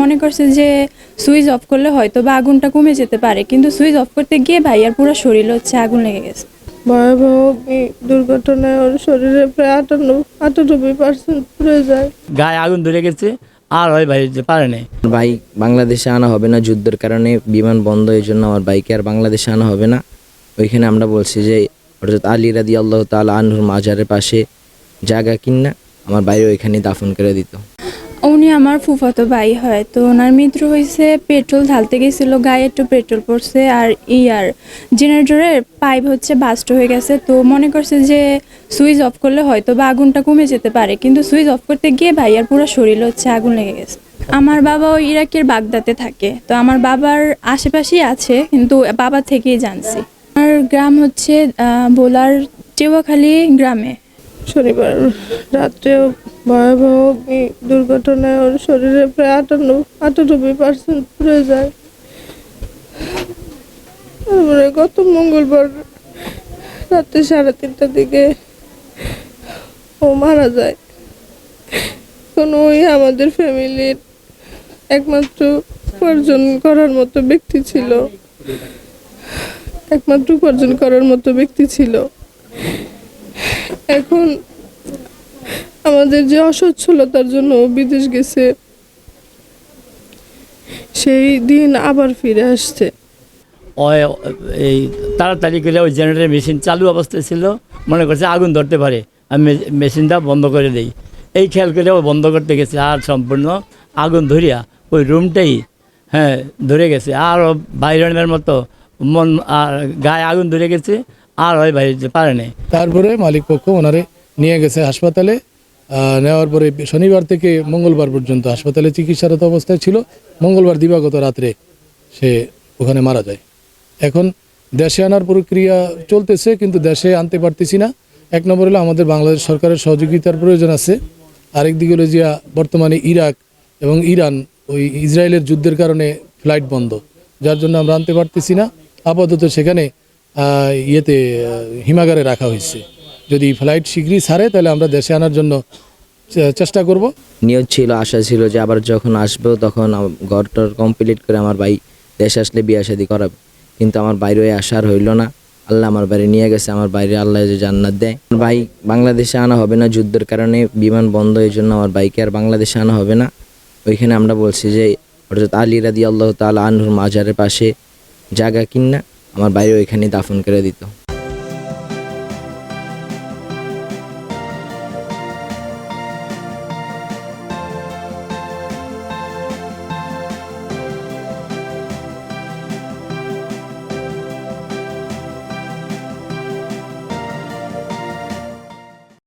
মনে করছে যে সুইচ অফ করলে হয়তো বা আগুনটা কমে যেতে পারে কিন্তু সুইচ অফ করতে গিয়ে ভাইয়ার পুরো শরীর হচ্ছে আগুন লেগে গেছে। ভয়াবহ এই দুর্ঘটনায় ওর শরীরে প্রায় আটান্ন আটানব্বই পার্সেন্ট পুড়ে যায়। গায়ে আগুন ধরে গেছে আর ওই ভাই যে পারে নাই। ভাই বাংলাদেশে আনা হবে না যুদ্ধের কারণে বিমান বন্ধ এই জন্য আমার বাইকে আর বাংলাদেশে আনা হবে না। ওইখানে আমরা বলছি যে হজরত আলী রাদি আল্লাহ তাল আনহুর মাজারের পাশে জায়গা কিনা আমার বাইরে ওইখানে দাফন করে দিত। উনি আমার ফুফাতো ভাই হয়, তো ওনার মৃত্যু হয়েছে, পেট্রোল ঢালতে গেছিল, গায়ে একটু পেট্রোল পড়ছে আর ইয়ার। জেনারেটরের পাইপ হচ্ছে বাস্ট হয়ে গেছে, তো মনে করছে যে সুইচ অফ করলে হয়তো বা আগুনটা কমে যেতে পারে, কিন্তু সুইচ অফ করতে গিয়ে ভাইয়ার পুরো শরীর হচ্ছে আগুন লেগে গেছে। আমার বাবাও ইরাকের বাগদাতে থাকে, তো আমার বাবার আশেপাশেই আছে, কিন্তু বাবা থেকেই জানছি। আমার গ্রাম হচ্ছে বোলার, টেওয়াখালী গ্রামে। শনিবার। রাত্রেও ভয়াবহ দুর্ঘটনায় ওর শরীরে প্রায় আটান্ন, আটানব্বই পার্সেন্ট পুড়ে যায়। তারপরে গত মঙ্গলবার রাত্রে সাড়ে তিনটার দিকে ও মারা যায়। কোন ওই আমাদের ফ্যামিলির একমাত্র উপার্জন করার মতো ব্যক্তি ছিল। একমাত্র উপার্জন করার মতো ব্যক্তি ছিল। এখন আমাদের যে অসচ্ছলতার জন্য বিদেশ গেছে, সেই দিন আবার ফিরে আসছে। এই তাড়াতাড়ি করে ওই জেনারেটর মেশিন চালু অবস্থায় ছিল, মনে করছে আগুন ধরতে পারে, আমি মেশিনটা বন্ধ করে দেই। এই খেয়াল করে ও বন্ধ করতে গেছে, আর সম্পূর্ণ আগুন ধরিয়া ওই রুমটাই হ্যাঁ ধরে গেছে। আর ও বাইরনের মতো মন, আর গায়ে আগুন ধরে গেছে আর ওই ভাই পারে নাই। তারপরে মালিক পক্ষ ওনারে নিয়ে গেছে হাসপাতালে নেওয়ার পরে শনিবার থেকে মঙ্গলবার পর্যন্ত হাসপাতালে চিকিৎসারত অবস্থায় ছিল। মঙ্গলবার দিবাগত রাত্রে সে ওখানে মারা যায়। এখন দেশে আনার প্রক্রিয়া চলতেছে, কিন্তু দেশে আনতে পারতেছি না। এক নম্বর হলো আমাদের বাংলাদেশ সরকারের সহযোগিতার প্রয়োজন আছে। আরেক দিকে হলো যে বর্তমানে ইরাক এবং ইরান ওই ইসরায়েলের যুদ্ধের কারণে ফ্লাইট বন্ধ, যার জন্য আমরা আনতে পারতেছি না। আপাতত সেখানে ইয়েতে হিমাগারে রাখা হয়েছে। যদি ফ্লাইট শীঘ্রই ছাড়ে, তাহলে আমরা দেশে আনার জন্য চেষ্টা করব। নিয়ত ছিল, আশা ছিল যে আবার যখন আসব, তখন ঘরটর কমপ্লিট করে আমার ভাই দেশে আসলে বিয়ে শাদি করাবে। কিন্তু আমার বাইরে আসার হইল না। আল্লাহ আমার বাইরে নিয়ে গেছে, আমার বাইরে আল্লাহ যে জান্নাত দেয়। আমার ভাই বাংলাদেশে আনা হবে না যুদ্ধের কারণে, বিমান বন্ধ এই জন্য আমার বাইকে আর বাংলাদেশে আনা হবে না। ওইখানে আমরা বলছি যে হজরত আলী রাদি আল্লাহ তাল আনহুর মাজারের পাশে জায়গা কিনা। আমার বাইরে ওইখানে দাফন করে দিত।